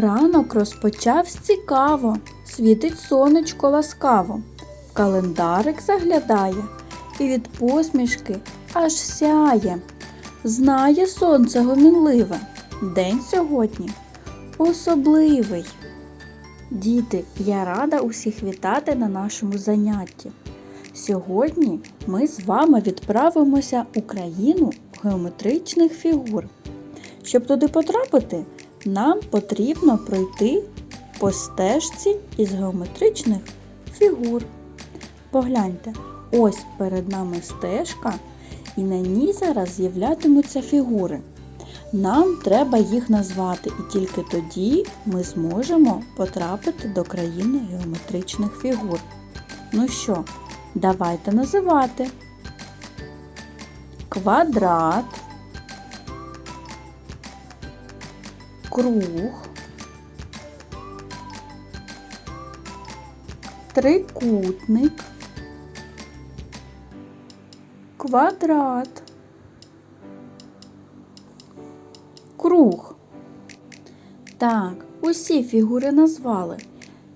Ранок розпочавсь цікаво, світить сонечко ласкаво. Календарик заглядає і від посмішки аж сяє. Знає сонце гомінливе, день сьогодні особливий. Діти, я рада усіх вітати на нашому занятті. Сьогодні ми з вами відправимося у країну геометричних фігур. Щоб туди потрапити, нам потрібно пройти по стежці із геометричних фігур. Погляньте, ось перед нами стежка, і на ній зараз з'являтимуться фігури. Нам треба їх назвати, і тільки тоді ми зможемо потрапити до країни геометричних фігур. Ну що, давайте називати. Квадрат, круг, трикутник, квадрат, круг. Так, усі фігури назвали.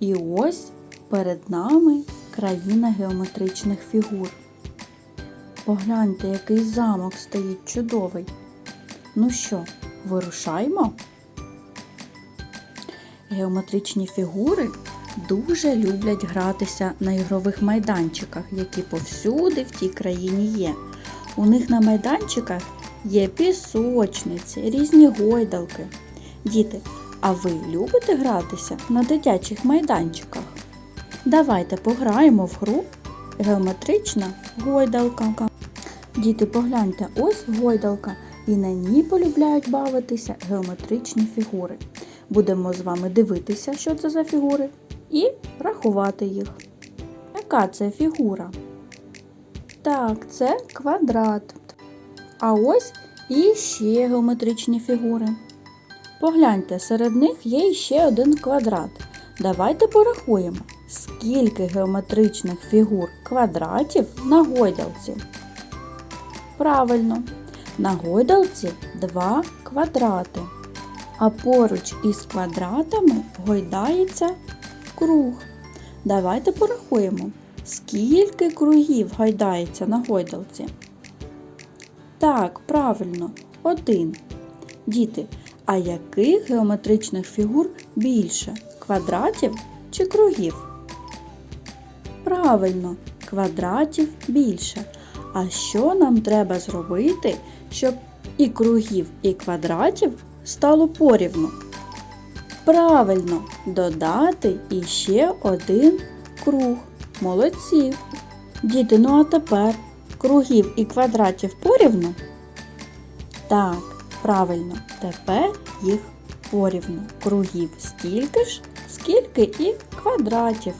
І ось перед нами країна геометричних фігур. Погляньте, який замок стоїть чудовий. Ну що, вирушаймо? Геометричні фігури дуже люблять гратися на ігрових майданчиках, які повсюди в тій країні є. У них на майданчиках є пісочниці, різні гойдалки. Діти, а ви любите гратися на дитячих майданчиках? Давайте пограємо в гру геометрична гойдалка. Діти, погляньте, ось гойдалка, і на ній полюбляють бавитися геометричні фігури. Будемо з вами дивитися, що це за фігури, і рахувати їх. Яка це фігура? Так, це квадрат. А ось і ще геометричні фігури. Погляньте, серед них є ще один квадрат. Давайте порахуємо, скільки геометричних фігур квадратів на гойдалці. Правильно, на гойдалці два квадрати, а поруч із квадратами гойдається круг. Давайте порахуємо, скільки кругів гойдається на гойдалці. Так, правильно, один. Діти, а яких геометричних фігур більше квадратів чи кругів? Правильно, квадратів більше. А що нам треба зробити, щоб і кругів, і квадратів стало порівну? Правильно, додати іще один круг. Молодці. Діти, ну а тепер кругів і квадратів порівну? Так, правильно, тепер їх порівну. Кругів стільки ж, скільки і квадратів.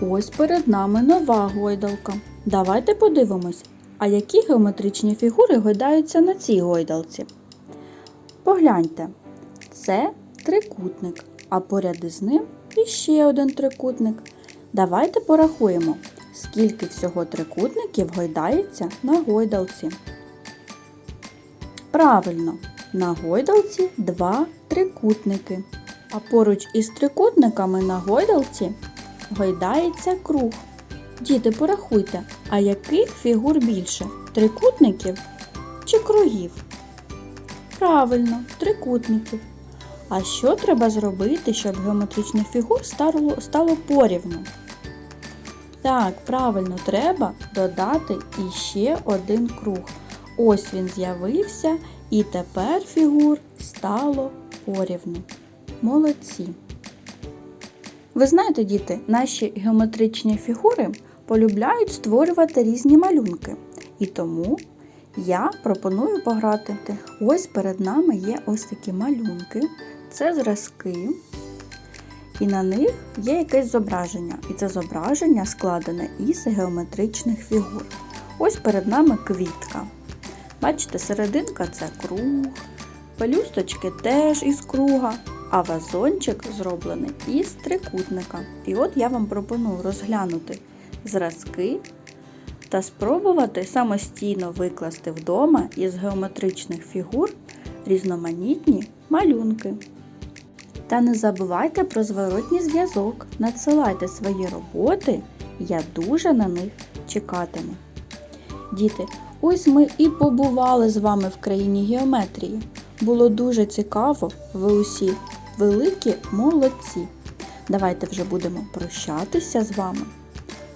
Ось перед нами нова гойдалка. Давайте подивимось, а які геометричні фігури гойдаються на цій гойдалці. Погляньте, це трикутник, а поряд із ним іще один трикутник. Давайте порахуємо, скільки всього трикутників гойдається на гойдалці. Правильно, на гойдалці два трикутники. А поруч із трикутниками на гойдалці гойдається круг. Діти, порахуйте, а яких фігур більше? Трикутників чи кругів? Правильно, трикутників. А що треба зробити, щоб геометричних фігур стало, порівну? Так, правильно, треба додати іще один круг. Ось він з'явився, і тепер фігур стало порівну. Молодці! Ви знаєте, діти, наші геометричні фігури полюбляють створювати різні малюнки. І тому я пропоную пограти. Ось перед нами є ось такі малюнки. Це зразки. І на них є якесь зображення. І це зображення складене із геометричних фігур. Ось перед нами квітка. Бачите, серединка це круг, пелюсточки теж із круга, а вазончик зроблений із трикутника. І от я вам пропоную розглянути зразки та спробувати самостійно викласти вдома із геометричних фігур різноманітні малюнки. Та не забувайте про зворотній зв'язок. Надсилайте свої роботи, я дуже на них чекатиму. Діти, ось ми і побували з вами в країні геометрії. Було дуже цікаво, ви усі великі молодці. Давайте вже будемо прощатися з вами.